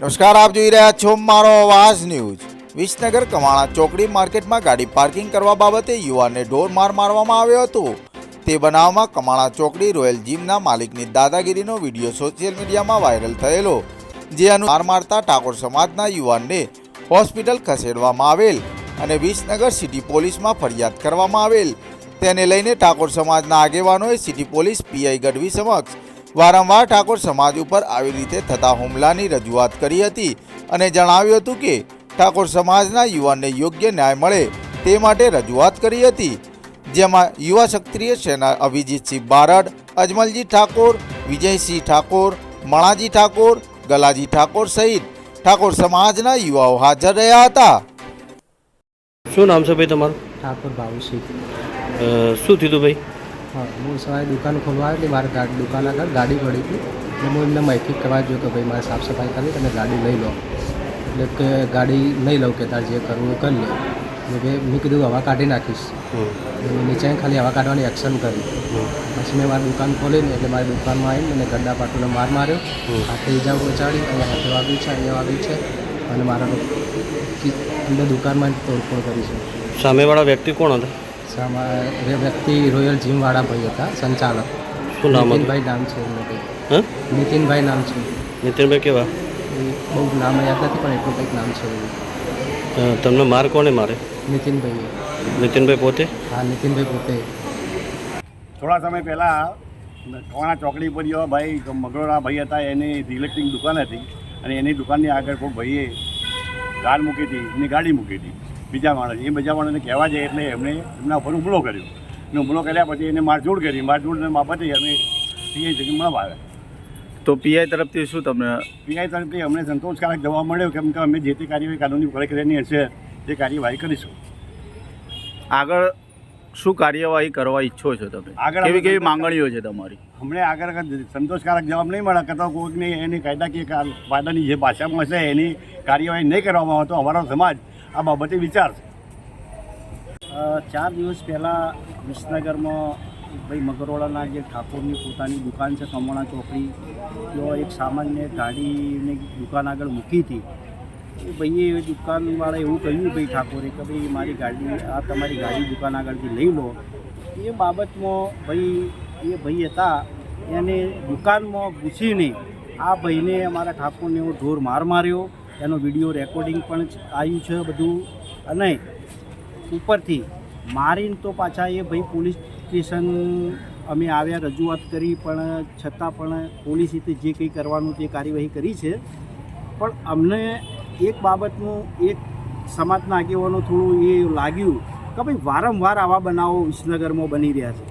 નમસ્કાર, આપ જોઈ રહ્યા છો મારો અવાજ ન્યૂઝ. વિસનગર કમાણા ચોકડી માર્કેટમાં ગાડી પાર્કિંગ કરવા બાબતે યુવાનને ઢોર માર મારવામાં આવ્યો હતો. તે બનાવમાં કમાણા ચોકડી રોયલ જીમના માલિકની દાદાગીરીનો વીડિયો સોશિયલ મીડિયામાં વાયરલ થયેલો, જે અનુ માર મારતા ઠાકોર સમાજના યુવાનને હોસ્પિટલ ખસેડવામાં આવેલ અને વિસનગર સિટી પોલીસમાં ફરિયાદ કરવામાં આવેલ. તેને લઈને ઠાકોર સમાજના આગેવાનોએ સિટી પોલીસ પીઆઈ ગઢવી સમક્ષ વારંવાર ઠાકોર સમાજ ઉપર આવી રીતે થતા હુમલાની રજૂઆત કરી હતી અને જણાવ્યું હતું કે ઠાકોર સમાજના યુવાનને યોગ્ય ન્યાય મળે તે માટે રજૂઆત કરી હતી. જેમાં યુવા ક્ષત્રિય સેના અભિજીતસિંહ બારડ અજમલજી ઠાકોર વિજયસિંહ ઠાકોર મણાજી ઠાકોર ગલાજી ઠાકોર સહિત ઠાકોર સમાજના યુવાઓ હાજર રહ્યા હતા. શું નામ છે ભાઈ તમારું? ઠાકોર ભાવુસિંહ. શું થયું ભાઈ? હા હું સવારે દુકાન ખોલવા આવી હતી મારે ગાડી દુકાન આગળ ગાડી પડી હતી. એટલે હું એમને માહિતી કરવા જો કે ભાઈ મારે સાફ સફાઈ કરવી તમે ગાડી લઈ લો. એટલે કે ગાડી નહીં લઉં કે તારે જે કરવું એ કરી લે. એટલે મેં કીધું હવા કાઢી નાખીશ. નીચે ખાલી હવા કાઢવાની એક્શન કરી. પછી મેં મારી દુકાન ખોલીને એટલે મારી દુકાનમાં આવીને મને ગડ્ડા પાટુને માર માર્યો. હાથે ઈજા પહોંચાડી અહીંયા હાથે વાગ્યું છે અહીંયા વાગ્યું છે. અને મારા અંદર દુકાનમાં તોડફોડ કરી છે. સામેવાળા વ્યક્તિ કોણ હતા? એ વ્યક્તિ રોયલ જીમવાળા ભાઈ હતા સંચાલક. શું નામ હતું? નીતિનભાઈ નામ છે એમનું કંઈક નીતિનભાઈ નામ છે. નીતિનભાઈ કેવા? બહુ નામ યાદ નથી પણ એટલું કંઈક નામ છે એવું તમને માર કોને મારે? નીતિનભાઈ નીતિનભાઈ પોતે? હા નીતિનભાઈ પોતે. થોડા સમય પહેલાં કવાણા ચોકડી પર જેવા ભાઈ મગરોળા ભાઈ હતા એની ઇલેક્ટ્રિક દુકાન હતી અને એની દુકાનની આગળ કોઈ ભાઈએ ગાડ મૂકી હતી એની ગાડી મૂકી હતી. બીજા માણસ. એ બીજા માણસને કહેવા જાય એટલે એમણે એમના ઉપર હુમલો કર્યો. અને હુમલો કર્યા પછી એને મારઝૂડ કરી. મારઝૂડને બાબતે અમે પીઆઈ મળવા આવ્યા તો પીઆઈ તરફથી શું તમને? પીઆઈ તરફથી અમને સંતોષકારક જવાબ મળ્યો કેમ કે અમે જે તે કાર્યવાહી કાનૂની પ્રક્રિયાની હશે તે કાર્યવાહી કરીશું. આગળ શું કાર્યવાહી કરવા ઈચ્છો છો તમે? આગળ કેવી કેવી માંગણીઓ છે તમારી? હમણે આગળ સંતોષકારક જવાબ નહીં મળે કદાચ કોઈકને એની કાયદાકીય કાયદાની જે ભાષામાં હશે એની કાર્યવાહી નહીં કરવામાં આવે તો અમારો સમાજ આ બાબતે વિચાર છે. ચાર દિવસ પહેલાં વિસનગરમાં ભાઈ મગરોળાના જે ઠાકોરની પોતાની દુકાન છે કમોણા ચોકડી તેઓ એક સામાન્ય ગાડીની દુકાન આગળ મૂકી હતી. ભાઈએ દુકાનવાળા એવું કહ્યું ભાઈ ઠાકોરે કે ભાઈ, મારી ગાડી, આ તમારી ગાડી દુકાન આગળથી લઈ લો. એ બાબતમાં ભાઈ, એ ભાઈ હતા, એને દુકાનમાં ઘૂસીને આ ભાઈને અમારા ઠાકોરને એવો ઢોર માર માર્યો. એનો વીડિયો રેકોર્ડિંગ પણ આવ્યું છે બધું. અને ઉપરથી મારીને તો પાછા એ ભાઈ પોલીસ સ્ટેશન અમે આવ્યા, રજૂઆત કરી, પણ છતાં પણ પોલીસે તે જે કંઈ કરવાનું તે કાર્યવાહી કરી છે. પણ અમને એક બાબતનું એક સમાજના આગેવાનો થોડું એ લાગ્યું કે ભાઈ વારંવાર આવા બનાવો વિસનગરમાં બની રહ્યા છે.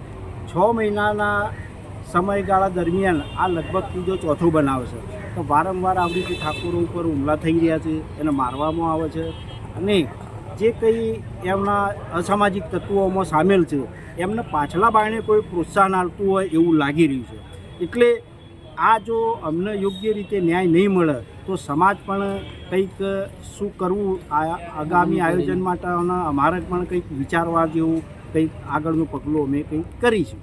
છ મહિનાના સમયગાળા દરમિયાન આ લગભગ ત્રીજો ચોથો બનાવ છે. તો વારંવાર આવી રીતે ઠાકોરો ઉપર હુમલા થઈ રહ્યા છે, એને મારવામાં આવે છે અને જે કંઈ એમના અસામાજિક તત્વોમાં સામેલ છે, એમને પાછલા બાયણે કોઈ પ્રોત્સાહન આપતું હોય એવું લાગી રહ્યું છે. એટલે આ જો અમને યોગ્ય રીતે ન્યાય નહીં મળે, તો સમાજ પણ કંઈક શું કરવું, આ આગામી આયોજન માટે અમારે પણ કંઈક વિચારવા જેવું કંઈક આગળનું પગલું અમે કંઈક કરીશું.